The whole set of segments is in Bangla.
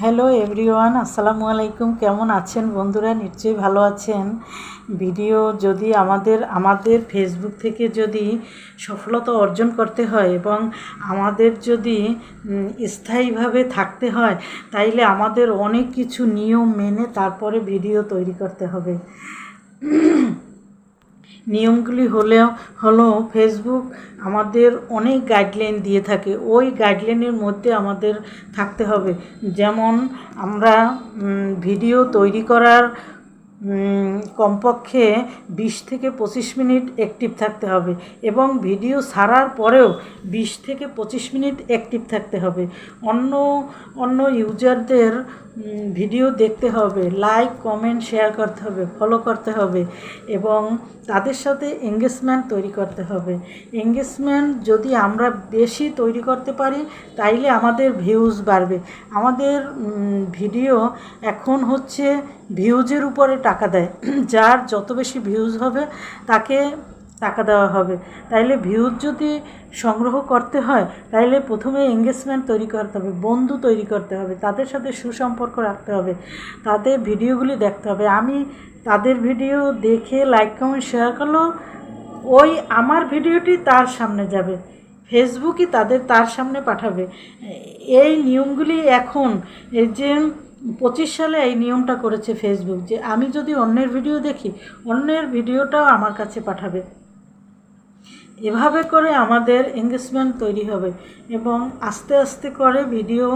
হ্যালো এভরিওয়ান আসসালামু আলাইকুম। কেমন আছেন বন্ধুরা? নিশ্চয়ই ভালো আছেন। ভিডিও যদি আমাদের আমাদের ফেসবুক থেকে যদি সফলতা অর্জন করতে হয় এবং আমাদের যদি স্থায়ীভাবে থাকতে হয়, তাইলে আমাদের অনেক কিছু নিয়ম মেনে তারপরে ভিডিও তৈরি করতে হবে। নিয়মগুলি হলেও, হলো ফেসবুক আমাদের অনেক গাইডলাইন দিয়ে থাকে। ওই গাইডলাইনের মধ্যে আমাদের থাকতে হবে। যেমন আমরা ভিডিও তৈরি করার কমপক্ষে বিশ থেকে পঁচিশ মিনিট অ্যাক্টিভ থাকতে হবে এবং ভিডিও ছাড়ার পরেও বিশ থেকে পঁচিশ মিনিট অ্যাক্টিভ থাকতে হবে। অন্য অন্য ইউজারদের ভিডিও দেখতে হবে লাইক কমেন্ট শেয়ার করতে হবে ফলো করতে হবে এবং তাদের সাথে এঙ্গেজমেন্ট তৈরি করতে হবে। এঙ্গেজমেন্ট যদি আমরা বেশি তৈরি করতে পারি, তাইলে আমাদের ভিউজ বাড়বে। আমাদের ভিডিও এখন হচ্ছে ভিউজের উপরে টাকা দেয়। যার যত বেশি ভিউজ হবে, তাকে টাকা দেওয়া হবে। তাইলে ভিউজ যদি সংগ্রহ করতে হয়, তাইলে প্রথমে এঙ্গেজমেন্ট তৈরি করতে হবে, বন্ধু তৈরি করতে হবে, তাদের সাথে সুসম্পর্ক রাখতে হবে তাদের ভিডিওগুলি দেখতে হবে। আমি তাদের ভিডিও দেখে লাইক কমেন্ট শেয়ার করলেও ওই আমার ভিডিওটি তার সামনে যাবে ফেসবুকই তাদের তার সামনে পাঠাবে। এই নিয়মগুলি এখন, এই যে পঁচিশ সালে এই নিয়মটা করেছে ফেসবুক যে আমি যদি অন্যের ভিডিও দেখি, অন্যের ভিডিওটাও আমার কাছে পাঠাবে। এভাবে করে আমাদের এঙ্গেজমেন্ট তৈরি হবে এবং আস্তে আস্তে করে ভিডিও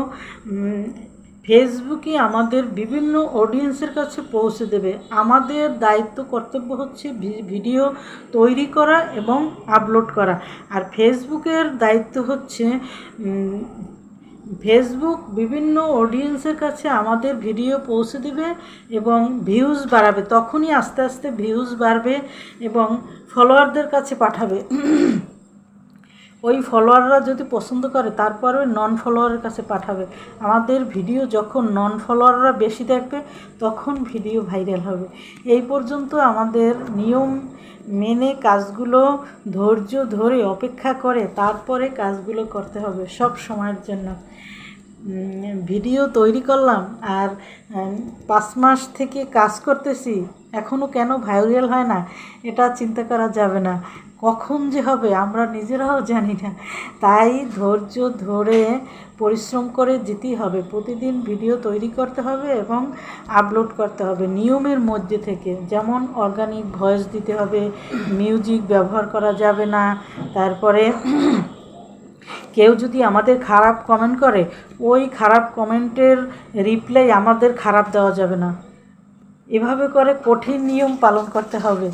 ফেসবুকে আমাদের বিভিন্ন অডিয়েন্সের কাছে পৌঁছে দেবে। আমাদের দায়িত্ব, কর্তব্য হচ্ছে ভিডিও তৈরি করা এবং আপলোড করা। আর ফেসবুকের দায়িত্ব হচ্ছে ফেসবুক বিভিন্ন অডিয়েন্সের কাছে আমাদের ভিডিও পৌঁছে দিবে এবং ভিউজ বাড়াবে। তখনই আস্তে আস্তে ভিউজ বাড়বে এবং ফলোয়ারদের কাছে পাঠাবে। ওই ফলোয়াররা যদি পছন্দ করে, তারপরে নন ফলোয়ারের কাছে পাঠাবে। আমাদের ভিডিও যখন নন ফলোয়াররা বেশি দেখবে, তখন ভিডিও ভাইরাল হবে। এই পর্যন্ত আমাদের নিয়ম মেনে কাজগুলো ধৈর্য ধরে অপেক্ষা করে, তারপরে কাজগুলো করতে হবে সব সময়ের জন্য। ভিডিও তৈরি করলাম আর পাঁচ মাস থেকে কাজ করতেছি এখনও কেন ভাইরাল হয় না, এটা চিন্তা করা যাবে না, কখন যে হবে আমরা নিজেরাও জানি না, তাই ধৈর্য ধরে পরিশ্রম করে যেতেই হবে, প্রতিদিন ভিডিও তৈরি করতে হবে এবং আপলোড করতে হবে নিয়মের মধ্যে থেকে, যেমন অর্গানিক ভয়েস দিতে হবে মিউজিক ব্যবহার করা যাবে না, তারপরে কেউ যদি আমাদের খারাপ কমেন্ট করে, ওই খারাপ কমেন্টের রিপ্লাই আমাদের খারাপ দেওয়া যাবে না। এভাবে করে কঠিন নিয়ম পালন করতে হবে।